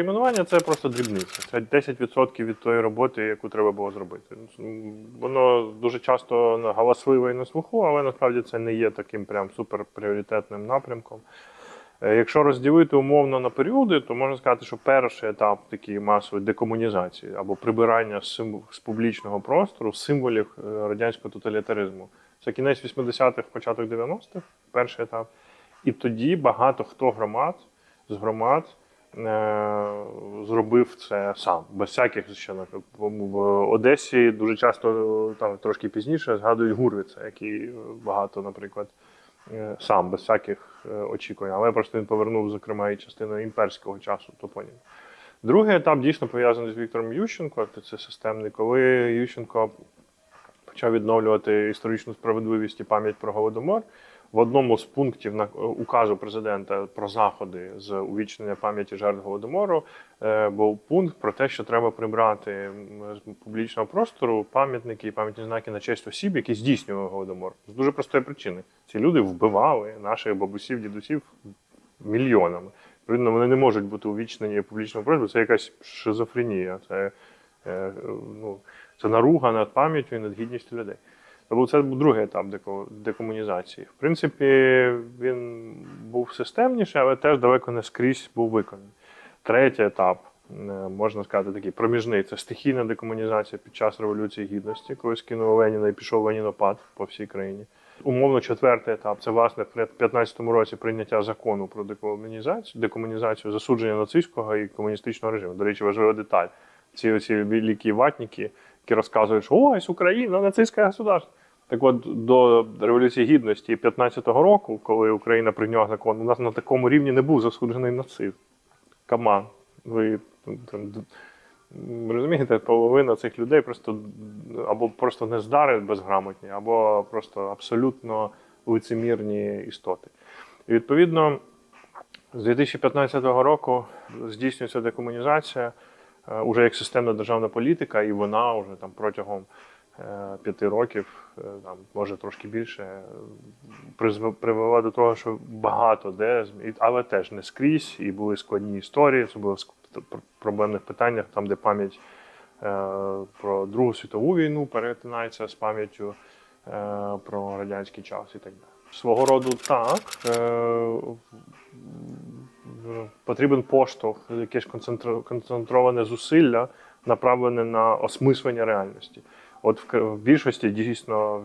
Іменування це просто дрібниця. Це 10% від тої роботи, яку треба було зробити. Воно дуже часто галасливе і на слуху, але насправді це не є таким прям суперпріоритетним напрямком. Е, Якщо розділити умовно на періоди, то можна сказати, що перший етап такої масової декомунізації або прибирання з, публічного простору символів е, радянського тоталітаризму. Це кінець 80-х, початок 90-х, перший етап. І тоді багато хто громад з громад зробив це сам, без всяких ще на- в, Одесі дуже часто там трошки пізніше згадують Гурвіца, який е, багато, наприклад, е, сам без всяких е, очікувань. Але просто він повернув, зокрема, і частину імперського часу топонім. Другий етап дійсно пов'язаний з Віктором Ющенко. Це системний, коли Ющенко почав відновлювати історичну справедливість і пам'ять про Голодомор. В одному з пунктів на указу президента про заходи з увічнення пам'яті жертв голодомору е, був пункт про те, що треба прибрати з публічного простору пам'ятники і пам'ятні знаки на честь осіб, які здійснювали голодомор. З дуже простої причини. Ці люди вбивали наших бабусів, дідусів мільйонами. Відповідно, вони не можуть бути увічнені в публічному просторі. Це якась шизофренія. Це, е, ну, це наруга над пам'яттю і над гідністю людей. Тобто це був другий етап деко- декомунізації. В принципі, він був системніший, але теж далеко не скрізь був виконаний. Третій етап, е, можна сказати, такий проміжний це стихійна декомунізація під час Революції Гідності, коли скинули Леніна і пішов Ленінопад по всій країні. Умовно, четвертий етап це власне в 2015 році прийняття закону про декомунізацію, декомунізацію засудження нацистського і комуністичного режиму. До речі, важлива деталь. Ці оці великі ватники, які розказують, що ось Україна, нацистське государство. Так от до Революції Гідності 15-го року, коли Україна прийняла закон, у нас на такому рівні не був засуджений нацизм. Каман. Ви там, розумієте, половина цих людей просто або просто нездари безграмотні, або просто абсолютно лицемірні істоти. І відповідно, з 2015 року здійснюється декомунізація е, уже як системна державна політика, і вона вже там протягом п'яти років, е, там, може трошки більше, е, привела до того, що багато де, але теж не скрізь, і були складні історії, було в проблемних питаннях, там, де пам'ять е, про Другу світову війну перетинається з пам'яттю е, про радянський час і так далі. Свого роду так. Е, потрібен поштовх, якесь концентро- концентроване зусилля, направлене на осмислення реальності. От в, більшості дійсно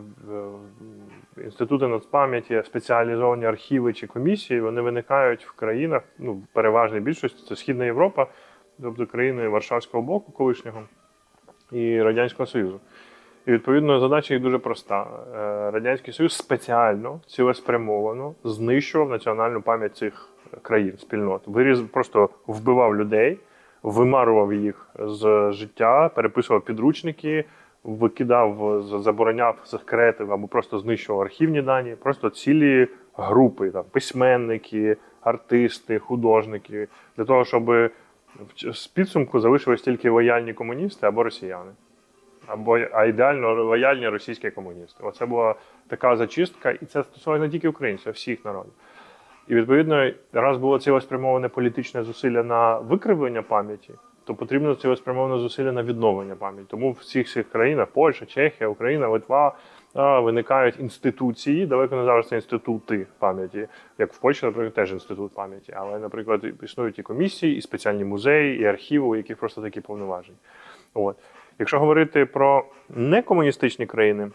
в інститути нацпам'яті, спеціалізовані архіви чи комісії, вони виникають в країнах, ну, в переважній більшості це Східна Європа, тобто країни Варшавського блоку колишнього і Радянського Союзу. І відповідно задача їх дуже проста. Е, Радянський Союз спеціально цілеспрямовано знищував національну пам'ять цих країн, спільнот. Виріз просто вбивав людей, вимарував їх з життя, переписував підручники, викидав, з- забороняв секрети або просто знищував архівні дані, просто цілі групи, там, письменники, артисти, художники, для того, щоб в підсумку залишились тільки лояльні комуністи або росіяни. Або а ідеально лояльні російські комуністи. Оце була така зачистка, і це стосується не тільки українців, а всіх народів. І відповідно, раз було цілеспрямоване політичне зусилля на викривлення пам'яті, то потрібно цілеспрямоване зусилля на відновлення пам'яті. Тому в всіх цих країнах Польща, Чехія, Україна, Литва виникають інституції, далеко не завжди це інститути пам'яті. Як в Польщі, наприклад, теж інститут пам'яті. Але, наприклад, існують і комісії, і спеціальні музеї, і архіви, у яких просто такі повноваження. От. Якщо говорити про некомуністичні країни,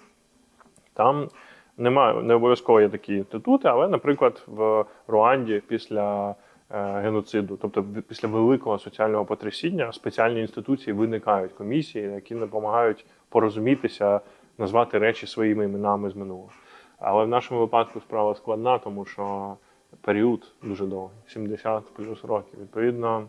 там немає, не обов'язково є такі інститути, але, наприклад, в Руанді після геноциду, тобто після великого соціального потрясіння, спеціальні інституції виникають комісії, які допомагають порозумітися, назвати речі своїми іменами з минулого. Але в нашому випадку справа складна, тому що період дуже довгий 70 плюс років. Відповідно,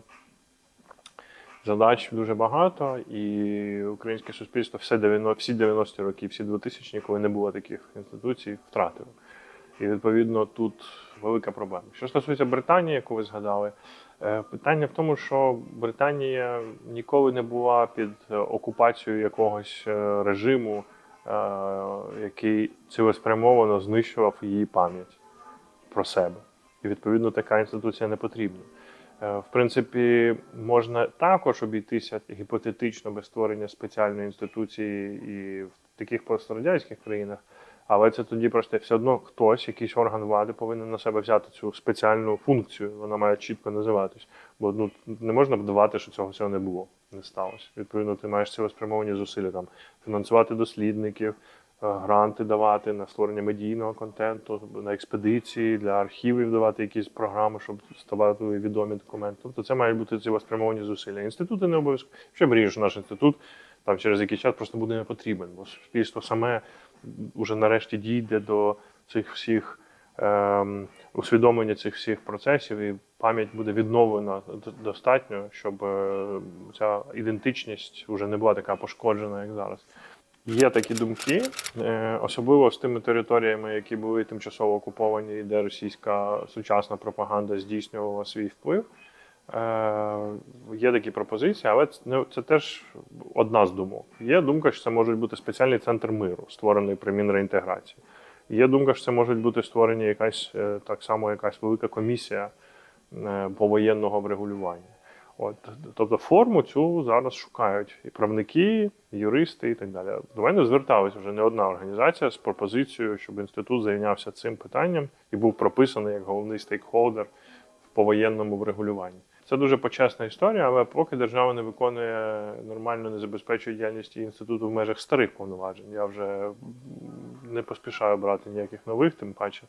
задач дуже багато, і українське суспільство все 90, всі 90-ті роки, всі 2000-ні, коли не було таких інституцій, втратило. І відповідно тут велика проблема. Що стосується Британії, яку ви згадали, е, питання в тому, що Британія ніколи не була під окупацією якогось е, режиму, е, який цілеспрямовано знищував її пам'ять про себе. І відповідно така інституція не потрібна. В принципі, можна також обійтися гіпотетично без створення спеціальної інституції і в таких пострадянських країнах, але це тоді просто все одно хтось, якийсь орган влади повинен на себе взяти цю спеціальну функцію. Вона має чітко називатись. Бо ну не можна вдавати, що цього всього не було, не сталося. Відповідно, ти маєш цілеспрямовані зусилля там фінансувати дослідників, е, гранти давати на створення медійного контенту, на експедиції для архівів давати якісь програми, щоб ставати відомі документи. Тобто це мають бути цілеспрямовані зусилля. Інститути не обов'язково. Ще мрію, що наш інститут там через якийсь час просто буде не потрібен, бо суспільство саме вже нарешті дійде до цих всіх ем, усвідомлення цих всіх процесів, і пам'ять буде відновлена достатньо, щоб е, ця ідентичність вже не була така пошкоджена, як зараз. Є такі думки, е, особливо з тими територіями, які були тимчасово окуповані, де російська сучасна пропаганда здійснювала свій вплив. Е, Є такі пропозиції, але це, ну, це теж одна з думок. Є думка, що це може бути спеціальний центр миру, створений при мінреінтеграції. Є думка, що це може бути створення якась е, так само якась велика комісія е, повоєнного врегулювання. От, тобто форму цю зараз шукають і правники, і юристи і так далі. До мене зверталася вже не одна організація з пропозицією, щоб інститут зайнявся цим питанням і був прописаний як головний стейкхолдер в повоєнному врегулюванні. Це дуже почесна історія, але поки держава не виконує нормально, не забезпечує діяльність інституту в межах старих повноважень. Я вже не поспішаю брати ніяких нових, тим паче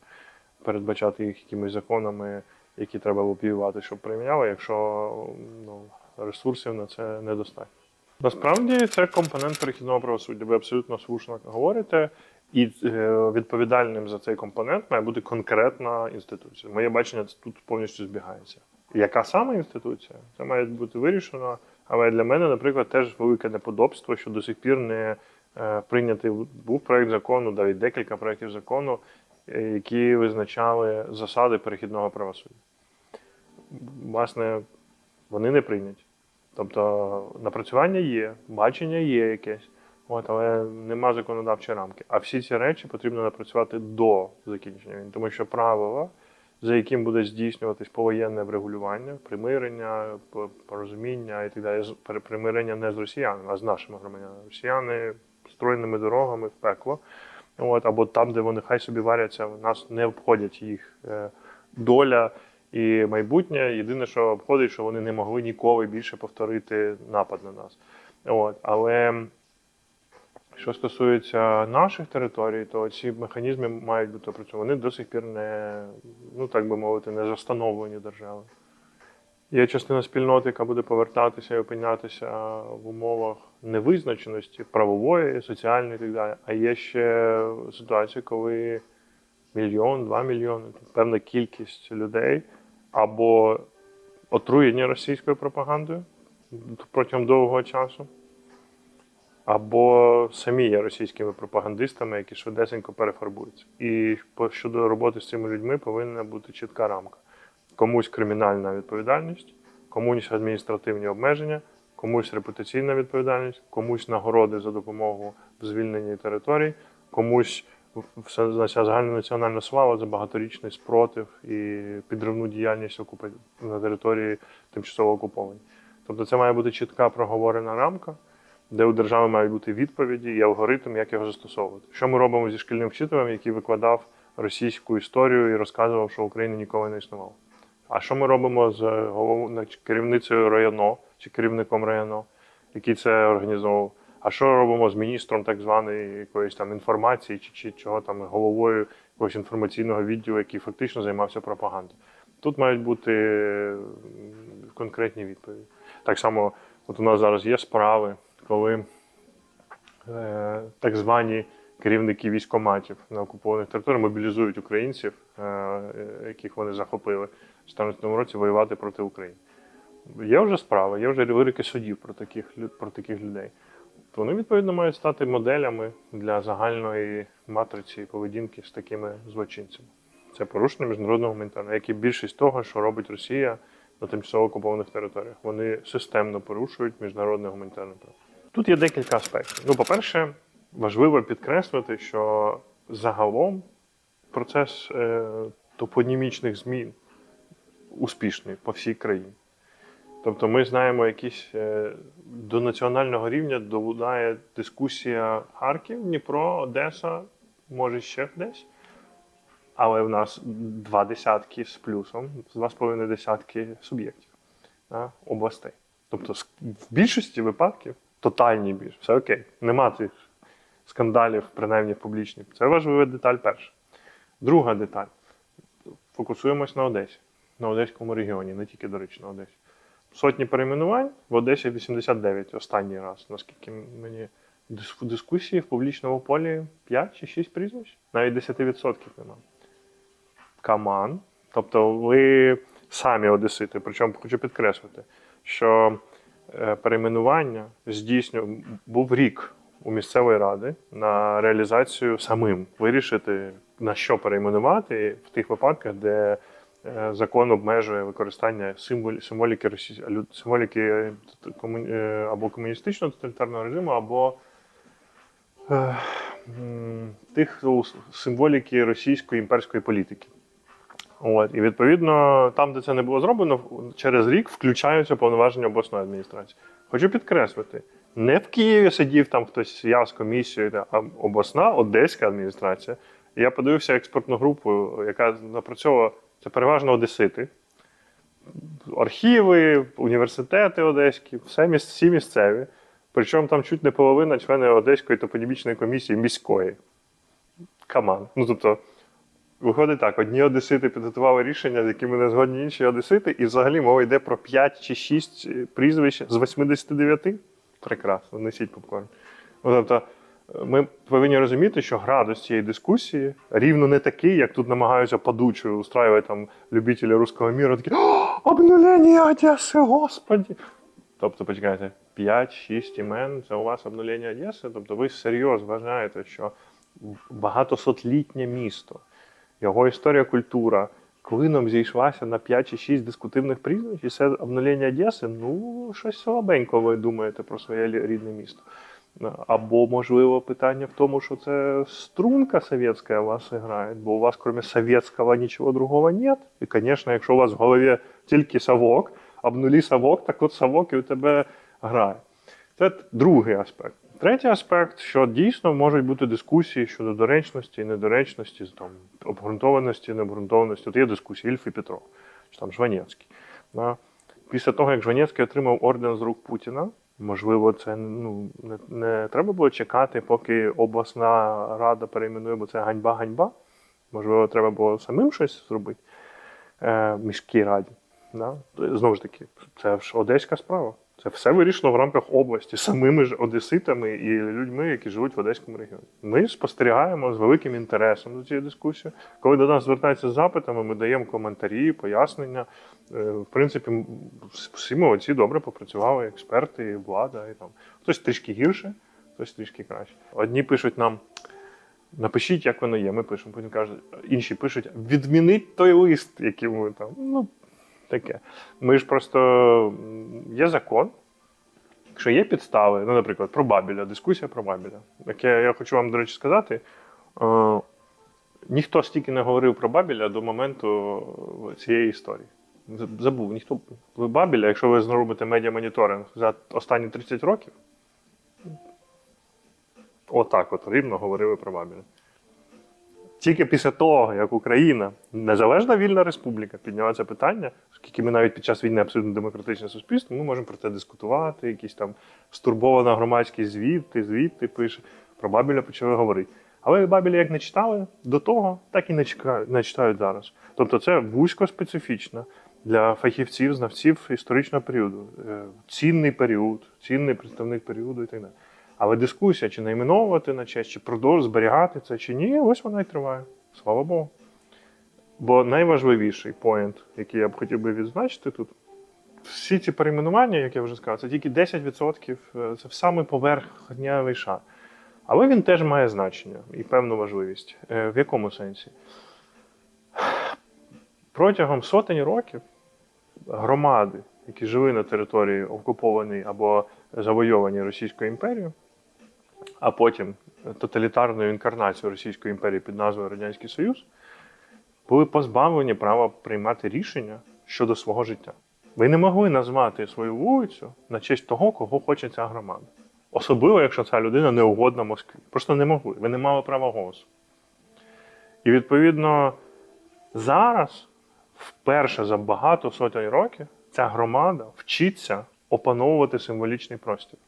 передбачати їх якимись законами, які треба лобіювати, щоб прийняли, якщо ну, ресурсів на це недостатньо. Насправді це компонент перехідного правосуддя. Ви абсолютно слушно говорите, і е, відповідальним за цей компонент має бути конкретна інституція. Моє бачення тут повністю збігається. Яка саме інституція? Це має бути вирішено. Але для мене, наприклад, теж велике неподобство, що до сих пір не е, прийнятий був проект закону, навіть декілька проєктів закону, е, які визначали засади перехідного правосуддя. Власне, вони не прийняті. Тобто напрацювання є, бачення є якесь, от, але нема законодавчої рамки. А всі ці речі потрібно напрацювати до закінчення тому що правила, за яким буде здійснюватись повоєнне врегулювання, примирення, порозуміння і так далі, примирення не з росіянами, а з нашими громадянами. Росіяни стройними дорогами в пекло. От, або там, де вони хай собі варяться, в нас не обходять їх е, доля і майбутнє. Єдине, що обходить, що вони не могли ніколи більше повторити напад на нас. От, але що стосується наших територій, то ці механізми мають бути опрацьовані. Вони до сих пір не, ну так би мовити, не застановлені державою. Є частина спільноти, яка буде повертатися і опинятися в умовах невизначеності правової, соціальної і так далі. А є ще ситуація, коли мільйон, два мільйони, певна кількість людей або отруєні російською пропагандою протягом довгого часу, або самі є російськими пропагандистами, які швидесенько перефарбуються. І щодо роботи з цими людьми повинна бути чітка рамка. Комусь кримінальна відповідальність, комусь адміністративні обмеження, комусь репутаційна відповідальність, комусь нагороди за допомогу в звільненні територій, комусь все ця загальнонаціональна слава за багаторічний спротив і підривну діяльність на території тимчасово окупованій. Тобто це має бути чітка проговорена рамка, де у держави мають бути відповіді і алгоритм, як його застосовувати. Що ми робимо зі шкільним вчителем, який викладав російську історію і розказував, що в Україні ніколи не існувало? А що ми робимо з голов... на- керівницею районо чи керівником районо, який це організовував? А що робимо з міністром так званої якоїсь там інформації, чи, чи чого там головою якогось інформаційного відділу, який фактично займався пропагандою? Тут мають бути конкретні відповіді. Так само, от у нас зараз є справи, коли е, так звані керівники військоматів на окупованих територіях мобілізують українців, е, яких вони захопили в 2014 році, воювати проти України. Є вже справи, є вже вирики судів про таких, про таких людей. Вони, відповідно, мають стати моделями для загальної матриці поведінки з такими злочинцями. Це порушення міжнародного гуманітарного, як і більшість того, що робить Росія на тимчасово окупованих територіях. Вони системно порушують міжнародне гуманітарне право. Тут є декілька аспектів. Ну, по-перше, важливо підкреслити, що загалом процес е, топонімічних змін успішний по всій країні. Тобто ми знаємо якісь е, до національного рівня долунає дискусія Харків, Дніпро, Одеса, може ще десь. Але в нас два десятки з плюсом, два з половиною десятки суб'єктів областей. Тобто в більшості випадків, тотальній більш, все окей. Нема цих скандалів, принаймні в публічній. Це важлива деталь перша. Друга деталь. Фокусуємось на Одесі, на Одеському регіоні, не тільки, до речі, на Одесі. Сотні перейменувань в Одесі 89 останній раз, наскільки мені в дискусії в публічному полі 5 чи 6 прізвищ, навіть 10% нема. Каман. Тобто ви самі одесити. Причому хочу підкреслити, що перейменування здійснював був рік у місцевої ради на реалізацію самим вирішити на що перейменувати в тих випадках, де е, закон обмежує використання символ, символіки символіки е, е, або комуністичного тоталітарного режиму, або е, тих символіки російської імперської політики. От, і відповідно, там, де це не було зроблено, через рік включаються повноваження обласної адміністрації. Хочу підкреслити, не в Києві сидів там хтось я з комісією, а обласна одеська адміністрація. Я подивився експертну групу, яка напрацьовувала це переважно одесити. Архіви, університети одеські, все всі місцеві. Причому там чуть не половина члени Одеської топонімічної комісії міської. Каман. Ну тобто, Виходить так: одні одесити підготували рішення, з якими не згодні інші одесити, і взагалі мова йде про 5 чи 6 прізвищ з 89. Прекрасно, несіть попкорн. Ну, тобто, ми повинні розуміти, що градус цієї дискусії рівно не такий, як тут намагаються падуче устраювати там любителі руського міру, такі «О, обнулення Одеси, господі! Тобто, почекайте, 5-6 імен це у вас обнулення Одеси. Тобто ви серйозно вважаєте, що багатосотлітнє місто, його історія, культура клином зійшлася на 5 чи 6 дискутивних прізвищ, і це обнулення Одеси, ну, щось слабенько ви думаєте про своє рідне місто. Або, можливо, питання в тому, що це струнка совєтська у вас грає, бо у вас, крім совєтського, нічого другого нет. І, звісно, якщо у вас в голові тільки совок, обнулі совок, так от совок і у тебе грає. Це другий аспект. Третій аспект, що дійсно можуть бути дискусії щодо доречності і недоречності, там, обґрунтованості необґрунтованості. От є дискусії Ільф і Петров, чи там Жванецький. Після того, як Жванецький отримав орден з рук Путіна, можливо, це ну, не, не треба було чекати, поки обласна рада перейменує, бо це ганьба-ганьба. Можливо, треба було самим щось зробити е, міській раді. Знову ж таки, це ж одеська справа. Це все вирішено в рамках області самими ж одеситами і людьми, які живуть в Одеському регіоні. Ми спостерігаємо з великим інтересом до цієї дискусії. Коли до нас звертаються з запитами, ми даємо коментарі, пояснення. Е, В принципі, всі молодці добре попрацювали, експерти, і влада. І там. Хтось трішки гірше, хтось трішки краще. Одні пишуть нам. Напишіть, як воно є. Ми пишемо. Потім кажуть, інші пишуть, відмініть той лист, який ми там. Ну, таке. Ми ж просто є закон. Якщо є підстави, ну, наприклад, про Бабіля, дискусія про Бабіля. Яке я хочу вам, до речі, сказати. Е, ніхто стільки не говорив про Бабіля до моменту цієї історії. Забув, ніхто. Бабіля, якщо ви зробите медіамоніторинг за останні 30 років, отак от рівно говорили про Бабіля. Тільки після того, як Україна, незалежна вільна республіка, підняла це питання, оскільки ми навіть під час війни абсолютно демократичне суспільство, ми можемо про це дискутувати, якісь там стурбована громадськість звідти, звідти пише. Про Бабіля почали говорити. Але Бабіля як не читали до того, так і не чекають, не читають зараз. Тобто це вузько специфічно для фахівців, знавців історичного періоду. Е, Цінний період, цінний представник періоду і так далі. Але дискусія, чи найменовувати на честь, чи продовж зберігати це, чи ні, ось вона і триває. Слава Богу. Бо найважливіший поінт, який я б хотів би відзначити тут, всі ці перейменування, як я вже сказав, це тільки 10%, е, це в самий поверхневий шар. Але він теж має значення і певну важливість. Е, В якому сенсі? Протягом сотень років громади, які жили на території окупованій або завойованій Російською імперією, а потім тоталітарною інкарнацією Російської імперії під назвою Радянський Союз, були позбавлені права приймати рішення щодо свого життя. Ви не могли назвати свою вулицю на честь того, кого хоче ця громада. Особливо, якщо ця людина не угодна Москві. Просто не могли. Ви не мали права голосу. І відповідно зараз, вперше за багато сотень років, ця громада вчиться опановувати символічний простір,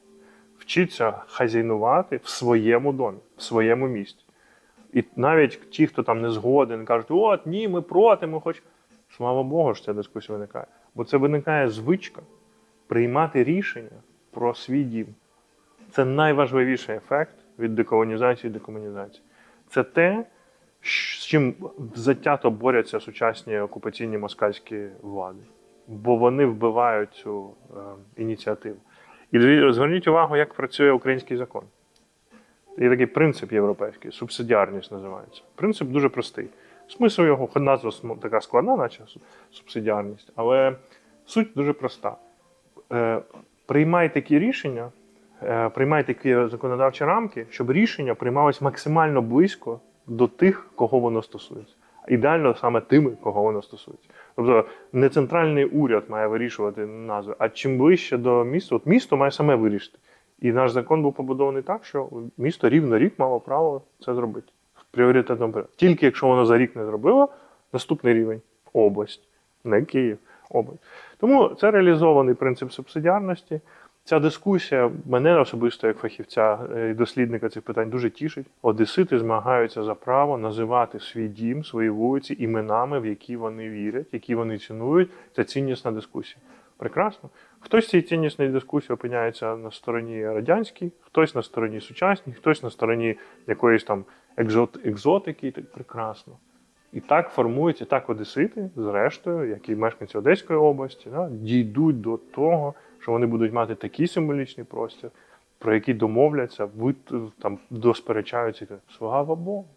вчиться хазяйнувати в своєму домі, в своєму місті. І навіть ті, хто там не згоден, кажуть, от ні, ми проти, ми хочемо. Слава Богу, що ця дискусія виникає. Бо це виникає звичка приймати рішення про свій дім. Це найважливіший ефект від деколонізації і декомунізації. Це те, з чим затято борються сучасні окупаційні москальські влади. Бо вони вбивають цю е, ініціативу. І зверніть увагу, як працює український закон. Є такий принцип європейський, субсидіарність називається. Принцип дуже простий. Смисл його, назва така складна, наче субсидіарність, але суть дуже проста. Е, приймай такі рішення, е, приймай такі законодавчі рамки, щоб рішення приймалось максимально близько до тих, кого воно стосується. Ідеально саме тими, кого воно стосується. Тобто не центральний уряд має вирішувати назви, а чим ближче до міста, от місто має саме вирішити. І наш закон був побудований так, що місто рівно рік мало право це зробити в пріоритетному порядку. Тільки якщо воно за рік не зробило, наступний рівень область, не Київ, область. Тому це реалізований принцип субсидіарності. Ця дискусія мене особисто як фахівця е, і дослідника цих питань дуже тішить. Одесити змагаються за право називати свій дім, свої вулиці іменами, в які вони вірять, які вони цінують. Це ціннісна дискусія. Прекрасно. Хтось в цій ціннісній дискусії опиняється на стороні радянській, хтось на стороні сучасній, хтось на стороні якоїсь там екзот, екзотики. Так прекрасно. І так формуються, так одесити, зрештою, як і мешканці Одеської області, да, дійдуть до того, що вони будуть мати такий символічний простір, про який домовляться, ви там досперечаються. Слава Богу.